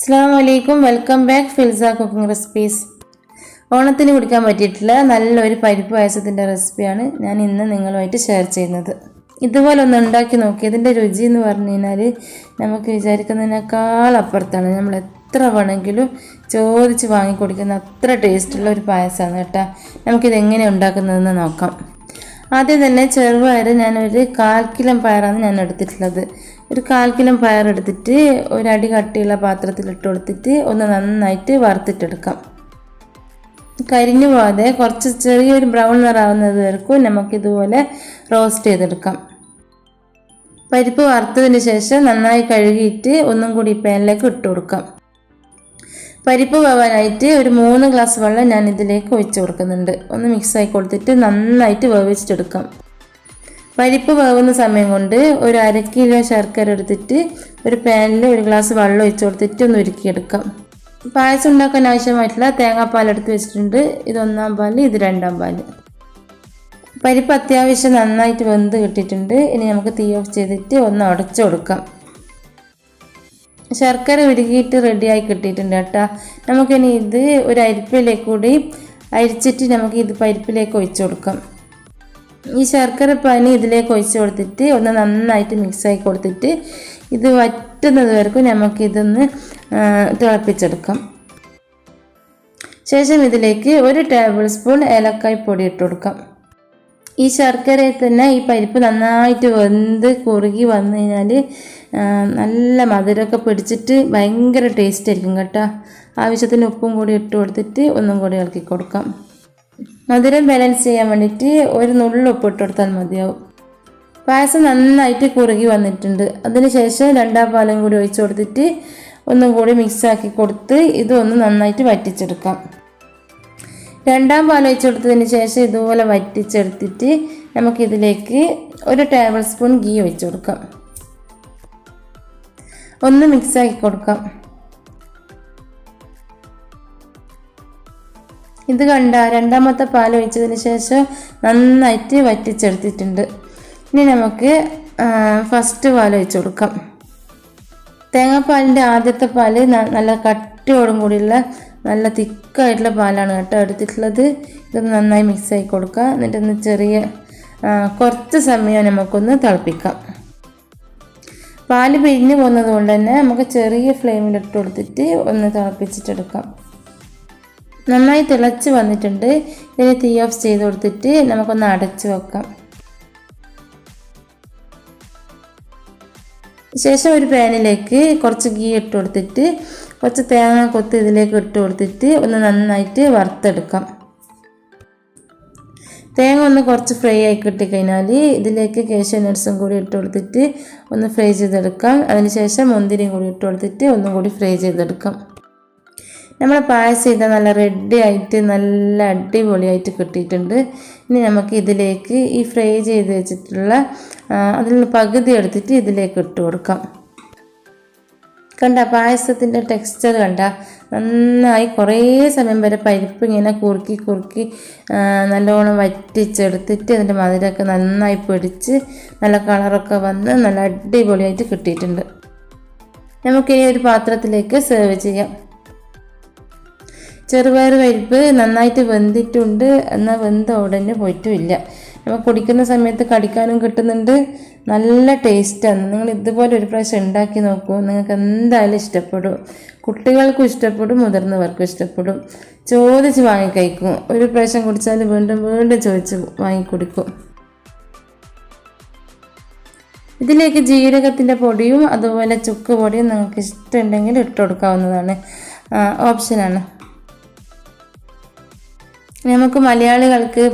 അസ്സാം വലൈക്കും welcome back ഫിൽസ കുക്കിംഗ് റെസിപ്പീസ്. ഓണത്തിന് കുടിക്കാൻ പറ്റിയിട്ടുള്ള നല്ലൊരു പരിപ്പ് പായസത്തിന്റെ റെസിപ്പിയാണ് ഞാൻ ഇന്ന് നിങ്ങളുമായിട്ട് ഷെയർ ചെയ്യുന്നത്. ഇതുപോലെ ഒന്ന് ഉണ്ടാക്കി നോക്കി. ഇതിന്റെ രുചി എന്ന് പറഞ്ഞു കഴിഞ്ഞാൽ നമുക്ക് വിചാരിക്കുന്നതിനേക്കാൾ അപ്പുറത്താണ്. നമ്മൾ എത്ര വേണമെങ്കിലും ചോദിച്ച് വാങ്ങിക്കൊടുക്കുന്ന അത്ര ടേസ്റ്റുള്ള ഒരു പായസമാണ് കേട്ടോ. നമുക്കിത് എങ്ങനെ ഉണ്ടാക്കുന്നതെന്ന് നോക്കാം. ആദ്യം തന്നെ ചെറുപയർ ഞാനൊരു കാൽ കിലോ പയറാണ് ഞാൻ എടുത്തിട്ടുള്ളത്. ഒരു കാൽ കിലോ പയർ എടുത്തിട്ട് ഒരടി കട്ടിയുള്ള പാത്രത്തിൽ ഇട്ട് കൊടുത്തിട്ട് ഒന്ന് നന്നായിട്ട് വറുത്തിട്ടെടുക്കാം. കരിഞ്ഞു പോകാതെ കുറച്ച് ചെറിയൊരു ബ്രൗൺ നിറാവുന്നത് വരെക്കും നമുക്കിതുപോലെ റോസ്റ്റ് ചെയ്തെടുക്കാം. പരിപ്പ് വറുത്തതിന് ശേഷം നന്നായി കഴുകിയിട്ട് ഒന്നും കൂടി പാനിലേക്ക് ഇട്ട് കൊടുക്കാം. പരിപ്പ് വേവാനായിട്ട് ഒരു മൂന്ന് ഗ്ലാസ് വെള്ളം ഞാൻ ഇതിലേക്ക് ഒഴിച്ച് കൊടുക്കുന്നുണ്ട്. ഒന്ന് മിക്സ് ആയി കൊടുത്തിട്ട് നന്നായിട്ട് വേവിച്ചിട്ടെടുക്കാം പരിപ്പ് വേവുന്ന സമയം കൊണ്ട് ഒരു അര കിലോ ശർക്കര എടുത്തിട്ട് ഒരു പാനിൽ ഒരു ഗ്ലാസ് വെള്ളം ഒഴിച്ച് കൊടുത്തിട്ട് ഒന്ന് ഉരുക്കിയെടുക്കാം. പായസം ഉണ്ടാക്കാൻ ആവശ്യമായിട്ടുള്ള തേങ്ങാപ്പാൽ എടുത്ത് വെച്ചിട്ടുണ്ട്. ഇത് ഒന്നാം പാൽ ഇത് രണ്ടാം പാൽ പരിപ്പ് അത്യാവശ്യം നന്നായിട്ട് വെന്ത് കിട്ടിയിട്ടുണ്ട്. ഇനി നമുക്ക് തീ ഓഫ് ചെയ്തിട്ട് ഒന്ന് ഉടച്ചു കൊടുക്കാം. ശർക്കര ഉരുകിയിട്ട് റെഡിയായി കിട്ടിയിട്ടുണ്ട് കേട്ടോ. നമുക്കിനി ഇത് ഒരു അരിപ്പിലേക്ക് കൂടി അരിച്ചിട്ട് നമുക്ക് ഇത് പരിപ്പിലേക്ക് ഒഴിച്ചു കൊടുക്കാം. ഈ ശർക്കര പനി ഇതിലേക്ക് ഒഴിച്ചു കൊടുത്തിട്ട് ഒന്ന് നന്നായിട്ട് മിക്സായി കൊടുത്തിട്ട് ഇത് വറ്റുന്നത് വരെക്കും നമുക്കിതൊന്ന് തിളപ്പിച്ചെടുക്കാം. ശേഷം ഇതിലേക്ക് ഒരു ടേബിൾ സ്പൂൺ ഏലക്കായ് പൊടി ഇട്ട് കൊടുക്കാം. ഈ ശർക്കരയിൽ തന്നെ ഈ പരിപ്പ് നന്നായിട്ട് വെന്ത് കുറുകി വന്നു കഴിഞ്ഞാൽ നല്ല മധുരമൊക്കെ പിടിച്ചിട്ട് ഭയങ്കര ടേസ്റ്റ് ആയിരിക്കും കേട്ടോ. ആവശ്യത്തിന് ഉപ്പും കൂടി ഇട്ട് കൊടുത്തിട്ട് ഒന്നും കൂടി ഇളക്കി കൊടുക്കാം. മധുരം ബാലൻസ് ചെയ്യാൻ വേണ്ടിയിട്ട് ഒരു നുള്ളിൽ ഉപ്പ് ഇട്ട് കൊടുത്താൽ മതിയാവും. പായസം നന്നായിട്ട് കുറുകി വന്നിട്ടുണ്ട്. അതിനുശേഷം രണ്ടാം പാലും കൂടി ഒഴിച്ചു കൊടുത്തിട്ട് ഒന്നും കൂടി മിക്സാക്കി കൊടുത്ത് ഇതൊന്ന് നന്നായിട്ട് വറ്റിച്ചെടുക്കാം. രണ്ടാം പാൽ ഒഴിച്ച് കൊടുത്തതിന് ശേഷം ഇതുപോലെ വറ്റിച്ചെടുത്തിട്ട് നമുക്കിതിലേക്ക് ഒരു ടേബിൾ സ്പൂൺ ഗീ ഒഴിച്ച് കൊടുക്കാം. ഒന്ന് മിക്സാക്കി കൊടുക്കാം. ഇത് കണ്ട രണ്ടാമത്തെ പാൽ ഒഴിച്ചതിന് ശേഷം നന്നായിട്ട് വറ്റിച്ചെടുത്തിട്ടുണ്ട്. ഇനി നമുക്ക് ഫസ്റ്റ് പാൽ ഒഴിച്ചു കൊടുക്കാം. തേങ്ങാപ്പാലിന്റെ ആദ്യത്തെ പാൽ നല്ല കട്ടിയോടും കൂടിയുള്ള നല്ല തിക്കായിട്ടുള്ള പാലാണ് കേട്ടോ എടുത്തിട്ടുള്ളത്. ഇത് നന്നായി മിക്സ് ആയി കൊടുക്കുക. എന്നിട്ടൊന്ന് ചെറിയ കുറച്ച് സമയം നമുക്കൊന്ന് തിളപ്പിക്കാം. പാൽ പിരിഞ്ഞു പോകുന്നത് കൊണ്ട് തന്നെ നമുക്ക് ചെറിയ ഫ്ലെയിമിലിട്ട് കൊടുത്തിട്ട് ഒന്ന് തിളപ്പിച്ചിട്ടെടുക്കാം നന്നായി തിളച്ച് വന്നിട്ടുണ്ട്. ഇതിന് തീ ഓഫ് ചെയ്ത് കൊടുത്തിട്ട് നമുക്കൊന്ന് അടച്ച് വെക്കാം. ശേഷം ഒരു പാനിലേക്ക് കുറച്ച് ഗീ ഇട്ട് കൊടുത്തിട്ട് കുറച്ച് തേങ്ങ കൊത്ത് ഇതിലേക്ക് ഇട്ട് കൊടുത്തിട്ട് ഒന്ന് നന്നായിട്ട് വറുത്തെടുക്കാം. തേങ്ങ ഒന്ന് കുറച്ച് ഫ്രൈ ആയി കിട്ടിക്കഴിഞ്ഞാൽ ഇതിലേക്ക് കേശ നട്സും കൂടി ഇട്ട് കൊടുത്തിട്ട് ഒന്ന് ഫ്രൈ ചെയ്തെടുക്കാം. അതിനുശേഷം മുന്തിരിയും കൂടി ഇട്ട് കൊടുത്തിട്ട് ഒന്നും കൂടി ഫ്രൈ ചെയ്തെടുക്കാം. നമ്മൾ പായസം ചെയ്താൽ നല്ല റെഡി ആയിട്ട് നല്ല അടിപൊളിയായിട്ട് കിട്ടിയിട്ടുണ്ട്. ഇനി നമുക്ക് ഇതിലേക്ക് ഈ ഫ്രൈ ചെയ്ത് വെച്ചിട്ടുള്ള അതിൽ പകുതി എടുത്തിട്ട് ഇതിലേക്ക് ഇട്ട് കൊടുക്കാം. കണ്ട പായസത്തിന്റെ ടെക്സ്ചർ കണ്ട നന്നായി കുറേ സമയം വരെ പരിപ്പ് ഇങ്ങനെ കുറുക്കി കുറുക്കി നല്ലോണം വറ്റിച്ചെടുത്തിട്ട് അതിന്റെ മധുരമൊക്കെ നന്നായി പിടിച്ച് നല്ല കളറൊക്കെ വന്ന് നല്ല അടിപൊളിയായിട്ട് കിട്ടിയിട്ടുണ്ട്. നമുക്കിനി ഒരു പാത്രത്തിലേക്ക് സെർവ് ചെയ്യാം. ചെറുപയർ പരിപ്പ് നന്നായിട്ട് വെന്തിട്ടുണ്ട്. എന്നാൽ വെന്ത ഉടനെ പോയിട്ടുമില്ല നമ്മൾ കുടിക്കുന്ന സമയത്ത് കടിക്കാനും കിട്ടുന്നുണ്ട്. നല്ല ടേസ്റ്റാണ്. നിങ്ങൾ ഇതുപോലെ ഒരു പ്രാവശ്യം ഉണ്ടാക്കി നോക്കൂ. നിങ്ങൾക്ക് എന്തായാലും ഇഷ്ടപ്പെടും. കുട്ടികൾക്കും ഇഷ്ടപ്പെടും മുതിർന്നവർക്കും ഇഷ്ടപ്പെടും. ചോദിച്ച് വാങ്ങിക്കഴിക്കും ഒരു പ്രാവശ്യം കുടിച്ചാൽ വീണ്ടും വീണ്ടും ചോദിച്ച് വാങ്ങിക്കുടിക്കും ഇതിലേക്ക് ജീരകത്തിന്റെ പൊടിയും അതുപോലെ ചുക്ക് പൊടിയും നിങ്ങൾക്ക് ഇഷ്ടമുണ്ടെങ്കിൽ ഇട്ടുകൊടുക്കാവുന്നതാണ് ഓപ്ഷനാണ്. നമുക്ക് മലയാളികൾക്ക്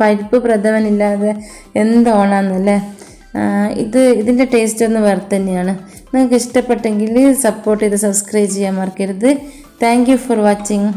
പരിപ്പ് പ്രഥമനില്ലാതെ എന്തോണാന്നല്ലേ ഇത് ഇതിന്റെ ടേസ്റ്റ് ഒന്ന് വേറെ തന്നെയാണ്. നിങ്ങൾക്ക് ഇഷ്ടപ്പെട്ടെങ്കിൽ സപ്പോർട്ട് ചെയ്ത് സബ്സ്ക്രൈബ് ചെയ്യാൻ മറക്കരുത്. Thank for watching